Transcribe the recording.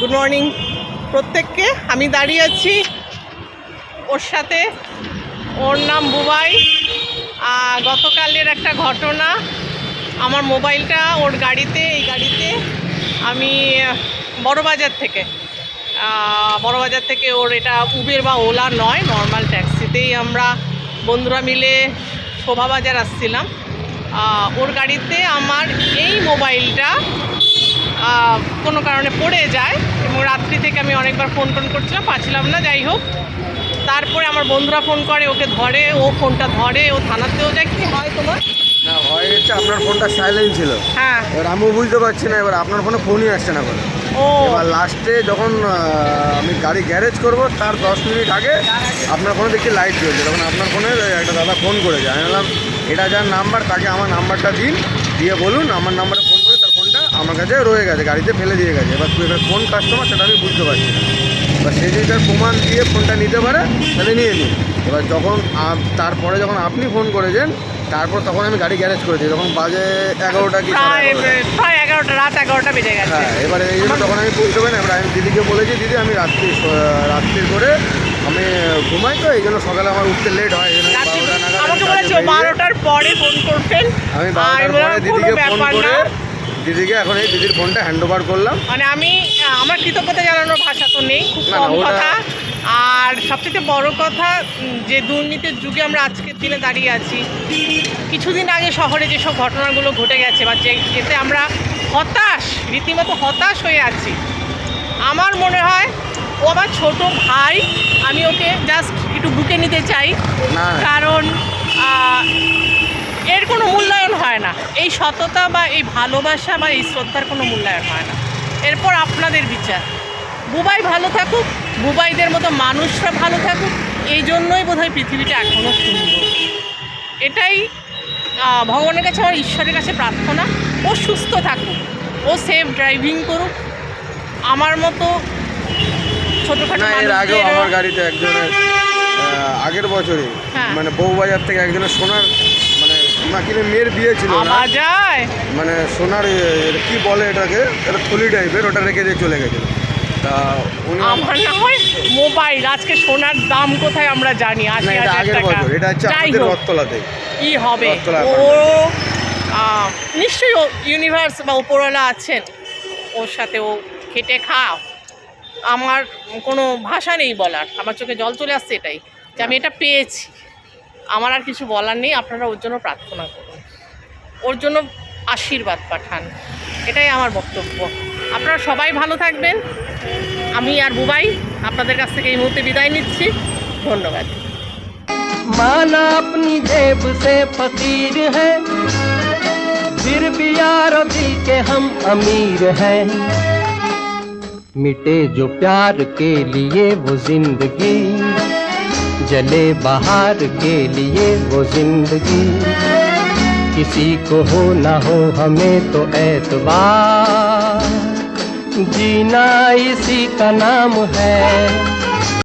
Good morning প্রত্যেককে, আমি দাঁড়িয়ে আছি ওর সাথে। ওর নাম বুবাই। গতকালের একটা ঘটনা। আমার মোবাইলটা ওর গাড়িতে, এই গাড়িতে আমি বড়বাজার থেকে। বড়বাজার থেকে ওর এটা উবের বা ওলা নয় নর্মাল ট্যাক্সিতেই আমরা বন্ধুরা মিলে শোভাবাজার আসছিলাম। ওর গাড়িতে আমার এই মোবাইলটা কোনো কারণে পড়ে যায় এবং রাত্রি থেকে আমি অনেকবার ফোন টোন করছিলাম পাচ্ছিলাম না যাই হোক। তারপরে আমার বন্ধুরা ফোন করে ওকে ধরে ও ফোনটা ধরে ও থানাতেও যায়। কি হয় তোমার? না হয় হচ্ছে আপনার ফোনটা সাইলেন্ট ছিল। হ্যাঁ। এবার আমিও বুঝতে পারছি না এবার আপনার ফোনে ফোনই আসছে না এবার লাস্টে যখন আমি গাড়ি গ্যারেজ করব তার দশ মিনিট আগে আপনার ফোনে দেখি লাইট জ্বলছে। তখন আপনার ফোনে একটা দাদা ফোন করেছে। আমি বললাম এটা যার নাম্বার তাকে আমার নাম্বারটা দিন দিয়ে বলুন আমার নাম্বারে ফোন আমার কাছে রয়ে গেছে গাড়িতে ফেলে দিয়ে গেছে। এবার তুই এবার কোন কাস্টমার সেটা আমি বুঝতে পারছি না। এবার সে যদি তার প্রমাণ দিয়ে ফোনটা নিতে পারে তাহলে নিয়ে নিই এবার যখন তারপরে যখন আপনি ফোন করেছেন তারপর তখন আমি গাড়ি গ্যারেজ করেছি। তখন বাজে এগারোটা কি সাড়ে প্রায় এগারোটা। রাত এগারোটা বেজে গেছে। হ্যাঁ এবারে এই জন্য তখন আমি বুঝতে পারি না। এবার আমি দিদিকে বলেছি দিদি আমি রাত্রি রাত্রির করে আমি ঘুমাই তো এই জন্য সকালে আমার উঠতে লেট হয় আমাকে বলেছে বারোটার পরে ফোন করতেন আমি বারোটার পরে দিদিকে ফোন করে। দিদিকে এখন এই দিদির ফোনটা হ্যান্ড ওভার করলাম। মানে আমি আমার কৃতজ্ঞতা জানানোর ভাষা তো নেই খুব কম কথা। আর সবচেয়ে বড় কথা যে দুর্নীতির যুগে আমরা আজকের দিনে দাঁড়িয়ে আছি কিছুদিন আগে শহরে যেসব ঘটনাগুলো ঘটে গেছে বা যে যেতে আমরা হতাশ রীতিমতো হতাশ হয়ে আছি। আমার মনে হয় ও আমার ছোট ভাই আমি ওকে জাস্ট একটু বুকে নিতে চাই। কারণ এর কোনো মূল্যায়ন হয় না। এই সততা বা এই ভালোবাসা বা এই শ্রদ্ধার কোনো মূল্যায়ন হয় না। এরপর আপনাদের বিচার। বুবাই ভালো থাকুক বুবাইদের মতো মানুষরা ভালো থাকুক এই জন্যই বোধহয় পৃথিবীটা এখনও সুন্দর। এটাই ভগবানের কাছে আমার ঈশ্বরের কাছে প্রার্থনা। ও সুস্থ থাকুক ও সেফ ড্রাইভিং করুক। আমার মতো ছোটোখাটো এর আগেও আমার গাড়িতে একজনের আগের বছরে হ্যাঁ। মানে বউবাজার থেকে একজনের সোনার মানে মেয়ের বিয়ে ছিল না। যায়? মানে সোনার কি বলে এটাকে? এটা থলি টাইপের ওটা রেখে দিয়ে চলে গেছিল। তা উনি আমার না হয় মোবাইল। আজকে সোনার দাম কোথায় আমরা জানি? না এটা হাজার আগের টাকা। বছর। এটা হচ্ছে যাই আমাদের হোক। রথতলাতে। কি হবে? রথতলা ও আহ, নিশ্চয়ই ইউনিভার্স বা উপরওয়ালা আছেন। ওর সাথে ও খেটে খাও। আমার কোনো ভাষা নেই বলার। আমার চোখে জল চলে আসছে এটাই। যে আমি এটা পেয়েছি। আমার আর কিছু বলার নেই আপনারা ওর জন্য প্রার্থনা করুন ওর জন্য আশীর্বাদ পাঠান এটাই আমার বক্তব্য আপনারা সবাই ভালো থাকবেন আমি আর বুবাই আপনাদের কাছ থেকে এই মুহূর্তে বিদায় নিচ্ছি ধন্যবাদ माना अपनी जेब से फकीर है फिर भी यारो दिल के हम अमीर हैं मिटे जो प्यार के लिए वो जिंदगी जले बहार के लिए वो ज़िंदगी। किसी को हो ना हो हमें तो ऐतबार। जीना इसी का नाम है।